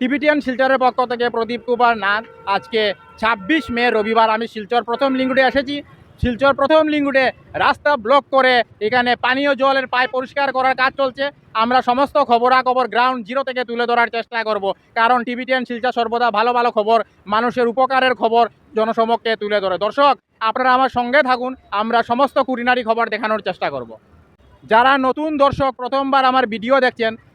Tibetan শিলচরের পক্ষ থেকে প্রদীপ কুমার নাথ। আজকে ছাব্বিশ মে, রবিবার আমি শিলচর প্রথম লিঙ্গুডে এসেছি। শিলচর প্রথম লিঙ্গুডে রাস্তা ব্লক করে এখানে পানীয় জলের পাইপ পরিষ্কার করার কাজ চলছে। আমরা সমস্ত খবরাখবর গ্রাউন্ড জিরো থেকে তুলে ধরার চেষ্টা করব। কারণ টিবিটিয়ান শিলচর সর্বদা ভালো ভালো খবর, মানুষের উপকারের খবর জনসমক্ষে তুলে ধরে। দর্শক, আপনারা আমার সঙ্গে থাকুন, আমরা সমস্ত কুরিনারি খবর দেখানোর চেষ্টা করব। যারা নতুন দর্শক, প্রথমবার আমার ভিডিও দেখছেন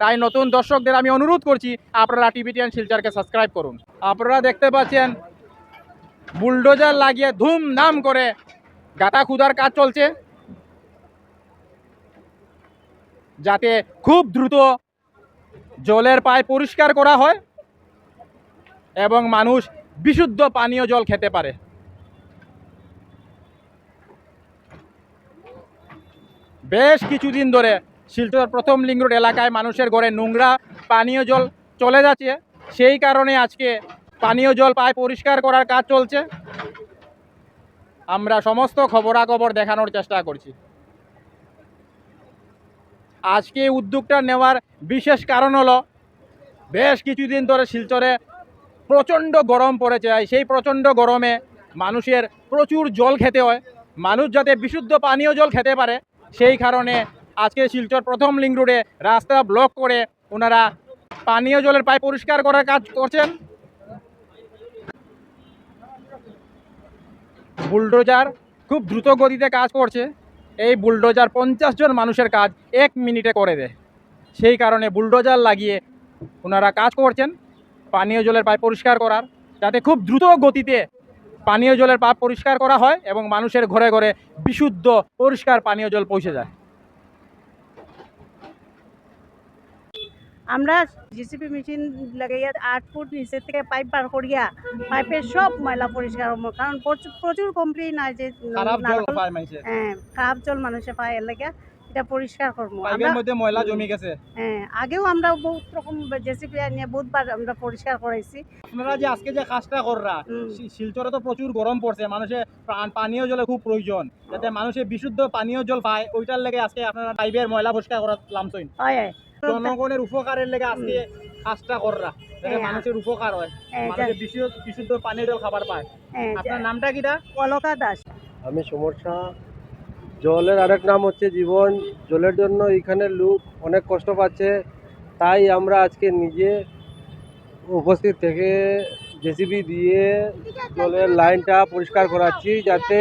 তাই নতুন দর্শকদের আমি অনুরোধ করছি, আপনারা টিভিটিএন শিলচারকে সাবস্ক্রাইব করুন। আপনারা দেখতে পাচ্ছেন বুলডোজার লাগিয়ে ধুমধাম করে গাটা খুদার কাজ চলছে। যাতে খুব দ্রুত জলের পাইপ পরিষ্কার করা হয় এবং মানুষ বিশুদ্ধ পানীয় জল খেতে পারে। বেশ কিছুদিন ধরে শিলচর প্রথম লিঙ্ক রোড এলাকায় মানুষের ঘরে নোংরা পানীয় জল চলে যাচ্ছে। সেই কারণে আজকে পানীয় জল পায় পরিষ্কার করার কাজ চলছে। আমরা সমস্ত খবরাখবর দেখানোর চেষ্টা করছি। আজকে উদ্যোগটা নেওয়ার বিশেষ কারণ হলো, বেশ কিছুদিন ধরে শিলচরে প্রচণ্ড গরম পড়েছে সেই প্রচণ্ড গরমে মানুষের প্রচুর জল খেতে হয়। মানুষ যাতে বিশুদ্ধ পানীয় জল খেতে পারে, সেই কারণে আজকে শিলচর প্রথম লিঙ্ক রোডে রাস্তা ব্লক করে ওনারা পানীয় জলের পাইপ পরিষ্কার করার কাজ করছেন। বুলডোজার খুব দ্রুত গতিতে কাজ করছে। এই বুলডোজার পঞ্চাশ জন মানুষের কাজ এক মিনিটে করে দেয়। সেই কারণে বুলডোজার লাগিয়ে ওনারা কাজ করছেন পানীয় জলের পাইপ পরিষ্কার করার, যাতে খুব দ্রুত গতিতে পানীয় জলের পাইপ পরিষ্কার করা হয় এবং মানুষের ঘরে ঘরে বিশুদ্ধ পরিষ্কার পানীয় জল পৌঁছে যায়। আমরা জিসিপি মেশিন লাগাইয়া আট ফুট নিচে থেকে পাইপ বার করিয়া পাইপের সব ময়লা পরিষ্কার হব কারণ প্রচুর প্রচুর কমপ্লেন হয় যে খারাপ জল হ্যাঁ খারাপ জল মানুষে পায় এর লাগে এটা পরিষ্কার করব। পাইপের মধ্যে ময়লা জমি গেছে। হ্যাঁ আগেও আমরা বহুত রকম জেসিপি নিয়ে বহুতবার আমরা পরিষ্কার করাইছি। আপনারা যে আজকে যে কাজটা কররা। শিলচরে তো প্রচুর গরম পড়ছে মানুষের পানীয় জলের খুব প্রয়োজন। যাতে মানুষের বিশুদ্ধ পানীয় জল পায় ওইটার লেগে আজকে আপনারা পাইপের ময়লা পরিষ্কার করা লামছইন। হয়। জনগণের উপকারের লেগে আজকে কাজটা কররা। মানুষের উপকার হয়। মানুষের বিশুদ্ধ বিশুদ্ধ পানীয় জল খাবার পায়। আপনার নামটা কিটা অলকা দাস। আমি সমস্যা জলের আরেক নাম হচ্ছে জীবন। জলের জন্য এখানে লোক অনেক কষ্ট পাচ্ছে। তাই আমরা আজকে নিজে উপস্থিত থেকে জেসিবি দিয়ে জলের লাইনটা পরিষ্কার করাচ্ছি যাতে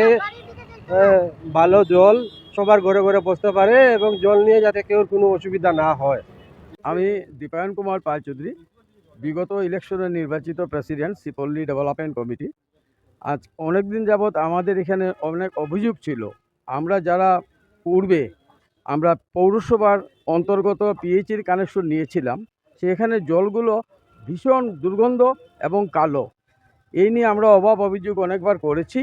ভালো জল সবার ঘরে ঘরে বসতে পারে এবং জল নিয়ে যাতে কেউ কোনো অসুবিধা না হয়। আমি দীপায়ন কুমার পাল চৌধুরী, বিগত ইলেকশনে নির্বাচিত প্রেসিডেন্ট সিপল্লি ডেভেলপমেন্ট কমিটি আজ অনেক দিন যাবৎ আমাদের এখানে অনেক অভিযোগ ছিল। আমরা যারা পূর্বে আমরা পৌরসভার অন্তর্গত পিএইচির কানেকশন নিয়েছিলাম, সেখানে জলগুলো ভীষণ দুর্গন্ধ এবং কালো। এই নিয়ে আমরা অভাব অভিযোগ অনেকবার করেছি।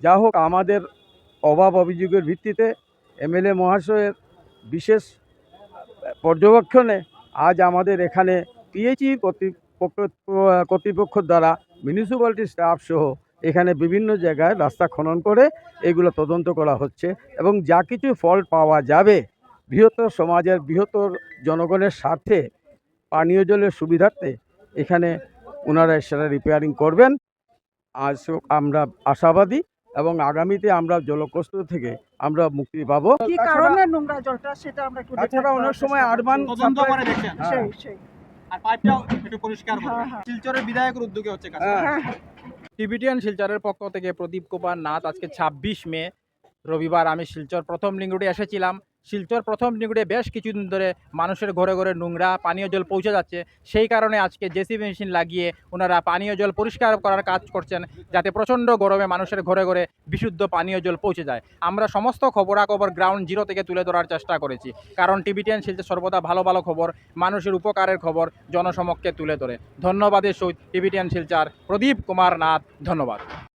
যা হোক আমাদের অভাব অভিযোগের ভিত্তিতে এমএলএ মহাশয়ের বিশেষ পর্যবেক্ষণে আজ আমাদের এখানে পিএইচই কর্তৃপক্ষ দ্বারা মিউনিসিপ্যালিটি স্টাফ সহ এখানে বিভিন্ন জায়গায় রাস্তা খনন করে এগুলো তদন্ত করা হচ্ছে এবং যা কিছু ফল পাওয়া যাবে বৃহত্তর সমাজের বৃহত্তর জনগণের স্বার্থে পানীয় জলের সুবিধার্থে এখানে ওনারা সেটা রিপেয়ারিং করবেন। আজ আমরা আশাবাদী এবং আগামীতে আমরা জলকষ্ট থেকে আমরা মুক্তি পাবো। কি কারণে নোংরা জলটা সেটা আমরা একটু তাছাড়া অনেক সময় আরবান তদন্ত করে দেখছেন সেই সেই। আর পাইপটাও একটু পরিষ্কার করবেন হ্যাঁ, হ্যাঁ। শিলচরের বিধায়কের উদ্যোগে হচ্ছে কাজ। হ্যাঁ। হ্যাঁ হ্যাঁ। টিবিটিয়ান শিলচরের পক্ষ থেকে প্রদীপ কুমার নাথ আজকে ছাব্বিশ মে রবিবার আমি শিলচর প্রথম লিঙ্গুটি এসেছিলাম। শিলচর প্রথম লিঙ্গুডে বেশ কিছুদিন ধরে মানুষের ঘরে ঘরে নোংরা পানীয় জল পৌঁছে যাচ্ছে। সেই কারণে আজকে জেসিবি মেশিন লাগিয়ে ওনারা পানীয় জল পরিষ্কার করার কাজ করছেন, যাতে প্রচণ্ড গরমে মানুষের ঘরে ঘরে বিশুদ্ধ পানীয় জল পৌঁছে যায়। আমরা সমস্ত খবরাখবর গ্রাউন্ড জিরো থেকে তুলে ধরার চেষ্টা করেছি। কারণ টিভি টেন শিলচর সর্বদা ভালো ভালো খবর, মানুষের উপকারের খবর জনসমক্ষে তুলে ধরে। ধন্যবাদের সহিত টিভি টেন শিলচার প্রদীপ কুমার নাথ, ধন্যবাদ।